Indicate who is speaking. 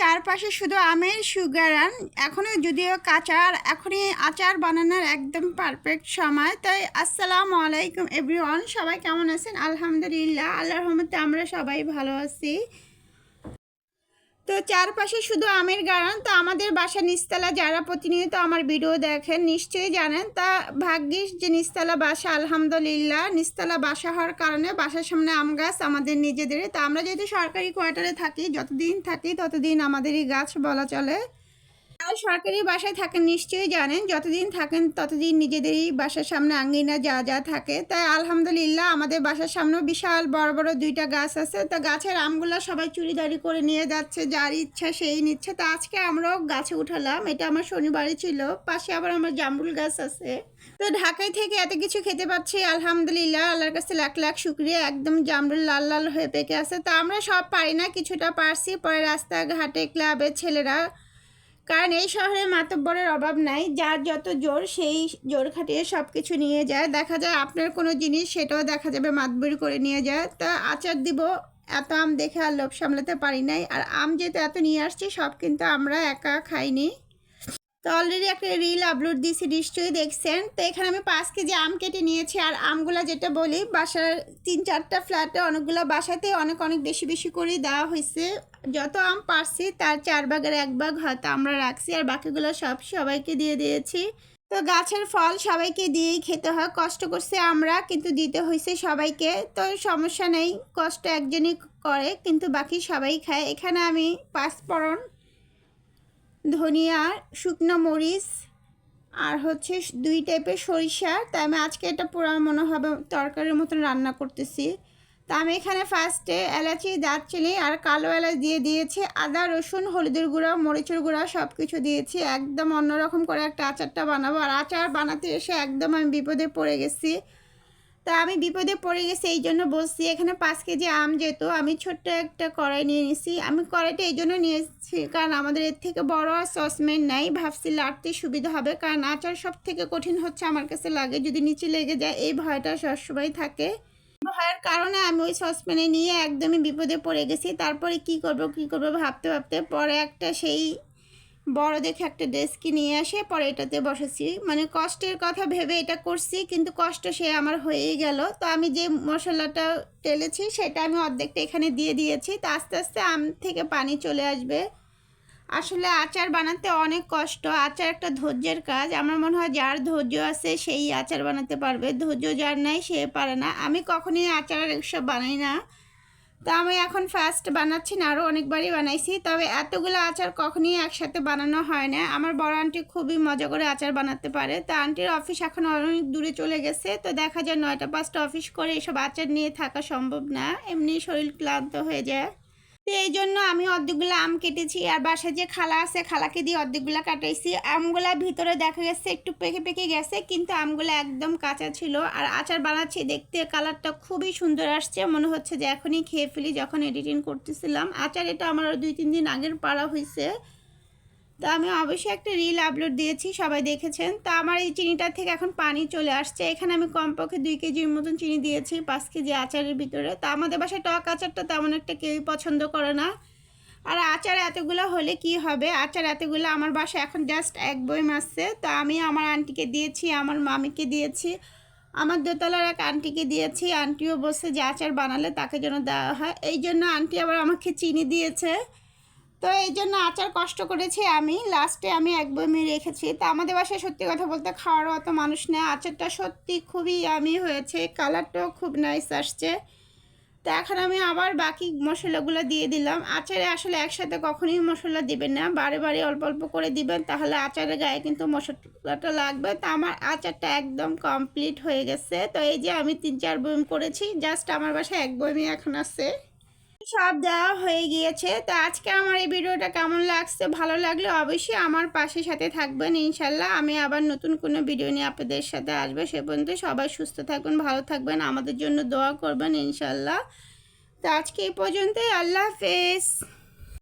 Speaker 1: চারপাশে শুধু আমের সুগার সুগারান এখনও যদিও কাঁচার এখনই আচার বানানোর একদম পারফেক্ট সময়। তাই আসসালামু আলাইকুম এভরিওয়ান সবাই কেমন আছেন? আলহামদুলিল্লাহ আল্লাহ রহমতে আমরা সবাই ভালো আছি। তো চারপাশে শুধু আমের গাড়ান, তো আমাদের বাসা নিস্তালা যারা প্রতিনিয়ত আমার ভিডিও দেখেন নিশ্চয়ই জানেন। তা ভাগ্যিস যে নিস্তালা বাসা, আলহামদুলিল্লাহ নিস্তালা বাসা হওয়ার কারণে বাসার সামনে আম গাছ আমাদের নিজেদের তা আমরা যেহেতু সরকারি কোয়ার্টারে থাকি, যতদিন থাকি ততদিন আমাদের এই গাছ বলা চলে। সরকারি বাসায় থাকেন, নিশ্চয়ই জানেন, যতদিন থাকেন ততদিন নিজেদেরই বাসার সামনে আঙ্গিনা যা যা থাকে। তাই আলহামদুলিল্লাহ আমাদের বাসার সামনেও বিশাল বড় বড় দুইটা গাছ আছে। তা গাছের আমগুলো সবাই চুরিদারি করে নিয়ে যাচ্ছে, যার ইচ্ছা সেই নিচ্ছে। তা আজকে আমরাও গাছে উঠালাম, এটা আমার শনিবারই ছিল, পাশে আবার আমার জামরুল গাছ আছে। তো ঢাকায় থেকে এত কিছু খেতে পাচ্ছি, আলহামদুলিল্লাহ, আল্লাহর কাছে লাখ লাখ শুক্রিয়া, একদম জামরুল লাল লাল হয়ে পেকে আছে। তা আমরা সব পারি না, কিছুটা পারছি। পরে রাস্তাঘাটে ক্লাবের ছেলেরা কারণ এই শহরে মাতব্বরের অভাব নাই, যার যত জোর সেই জোর খাটিয়ে সব কিছু নিয়ে যায়। দেখা যায় আপনার কোনো জিনিস সেটাও দেখা যাবে মাতবুরি করে নিয়ে যায়। তা আচার দিব, এত আম দেখে আর লোভ সামলাতে পারি নাই। আর আম যেহেতু এত নিয়ে আসছি, সব কিন্তু আমরা একা খাইনি। তো অলরেডি একটা রিল আপলোড দিয়েছি, নিশ্চয়ই দেখছেন। তো এখানে আমি পাঁচ কেজি আম কেটে নিয়েছি, আর আমগুলো যেটা বলি, বাসার তিন চারটা ফ্ল্যাটে অনেকগুলো বাসাতে অনেক অনেক বেশি বেশি করে দেওয়া হয়েছে। যত আম পারছি, তার চার ভাগের এক ভাগ হয়তো আমরা রাখছি, আর বাকিগুলো সব সবাইকে দিয়ে দিয়েছি। তো গাছের ফল সবাইকে দিয়েই খেতে হয়, কষ্ট করছে আমরা, কিন্তু দিতে হয়েছে সবাইকে। তো সমস্যা নেই, কষ্ট একজনই করে, কিন্তু বাকি সবাই খায়। এখানে আমি পাঁচফোড়ন ধনিয়া শুকনো মরিচ আর হচ্ছে দুই টাইপের সরিষা। তাই আমি আজকে এটা পুরো মনে হবে তরকারির মতন রান্না করতেছি। তা আমি এখানে ফার্স্টে এলাচি, দারচিনি আর কালো এলাচ দিয়ে দিয়েছি। আদা, রসুন, হলুদের গুঁড়া, মরিচের গুঁড়া সব কিছু দিয়েছি। একদম অন্যরকম করে একটা আচারটা বানাবো। আর আচার বানাতে এসে একদম আমি বিপদে পড়ে গেছি। তা আমি বিপদে পড়ে গেছি এই জন্য বলছি এখানে পাঁচ কেজি আম যেহেতু আমি ছোট্ট একটা কড়াই নিয়ে নিছি। আমি কড়াইটা এই জন্য নিয়েছি কারণ আমাদের এর থেকে বড় আর সসম্যান নাই। ভাবছি লাড়তে সুবিধা হবে কারণ আচার সব থেকে কঠিন হচ্ছে আমার কাছে লাগে। যদি নিচে লেগে যায়, এই ভয়টা সবসময় থাকে। ভয়ের কারণে আমি ওই সসপ্যানে নিয়ে একদমই বিপদে পড়ে গেছি। তারপরে কি করব কি করব ভাবতে ভাবতে পরে একটা সেই বড় দেখে একটা ডেস্কি নিয়ে আসে, পরে এটাতে বসেছি মানে কষ্টের কথা ভেবে এটা করছি, কিন্তু কষ্ট সে আমার হয়েই গেল। তো আমি যে মশলাটা টেলেছি, সেটা আমি অর্ধেকটা এখানে দিয়ে দিয়েছি। তো আস্তে আস্তে আম থেকে পানি চলে আসবে। আসলে আচার বানাতে অনেক কষ্ট। আচার একটা ধৈর্যের কাজ। আমার মনে হয় যার ধৈর্য আছে, সেই আচার বানাতে পারবে। ধৈর্য যার নাই, সে পারে না। আমি কখনই আচার এসব বানাই না। তো আমি এখন ফার্স্ট বানাচ্ছি না আরও অনেকবারই বানাইছি। তবে এতগুলো আচার কখনই একসাথে বানানো হয় না। আমার বড় আন্টি খুবই মজা করে আচার বানাতে পারে। তো আন্টির অফিস এখন অনেক দূরে চলে গেছে। তো দেখা যায় নয়টা পাঁচটা অফিস করে এসব আচার নিয়ে থাকা সম্ভব না। এমনি শরীর ক্লান্ত হয়ে যায়। তো এই জন্য আমি অর্ধেকগুলো আম কেটেছি। আর বাসায় যে খালা আছে, খালাকে দিয়ে অর্ধেকগুলো কাটাইছি। আমগুলা ভিতরে দেখা গেছে, একটু পেকে পেকে গেছে, কিন্তু আমগুলো একদম কাঁচা ছিল। আর আচার বানাচ্ছি দেখতে, কালারটা খুবই সুন্দর আসছে। মনে হচ্ছে যে এখনই খেয়ে ফেলি যখন এডিটিং করতেছিলাম। আচার এটা আমার দুই, তিন দিন আগের পাড়া হয়েছে তো আমি অবশ্যই একটা রিল আপলোড দিয়েছি, সবাই দেখেছেন। তো আমার এই চিনিটার থেকে এখন পানি চলে আসছে। এখানে আমি কমপক্ষে দুই কেজির মতন চিনি দিয়েছি, পাঁচ কেজি আচারের ভিতরে। তো আমাদের বাসায় টক আচারটা তেমন একটা কেউই পছন্দ করে না। আর আচার এতগুলো হলে কি হবে? আচার এতগুলো আমার বাসায় এখন জাস্ট এক বই মাসছে তো আমি আমার আন্টিকে দিয়েছি, আমার মামিকে দিয়েছি, আমার দোতলার এক আন্টিকে দিয়েছি। আন্টিও বসে যে আচার বানালে তাকে যেন দেওয়া হয়। এই জন্য আন্টি আবার আমাকে চিনি দিয়েছে। তো এই জন্য আচার কষ্ট করেছি আমি। লাস্টে আমি এক বমি রেখেছি। তা আমাদের বাসায় সত্যি কথা বলতে খাওয়ারও অত মানুষ নেই। আচারটা সত্যি খুবই আমি হয়েছে। কালারটাও খুব নাইস আসছে। তো এখন আমি আবার বাকি মশলাগুলো দিয়ে দিলাম। আচারে আসলে একসাথে কখনোই মশলা দিবেন না। বারে বারে অল্প অল্প করে দিবেন, তাহলে আচারের গায়ে কিন্তু মশলাটা লাগবে। তো আমার আচারটা একদম কমপ্লিট হয়ে গেছে। তো এই যে আমি তিন চার বইম করেছি জাস্ট আমার বাসায় এক বইমই এখন আছে। সব দেওয়া হয়ে গিয়েছে। তো আজকে আমার এই ভিডিওটা কেমন লাগছে, ভালো লাগলে অবশ্যই আমার পাশে সাথে থাকবেন ইনশাল্লাহ। আমি আবার নতুন কোনো ভিডিও নিয়ে আপনাদের সাথে আসব। সে পর্যন্ত সবাই সুস্থ থাকবেন ভালো থাকবেন, আমাদের জন্য দোয়া করবেন ইনশাল্লাহ। তো আজকে এই পর্যন্তই, আল্লাহ হাফেজ।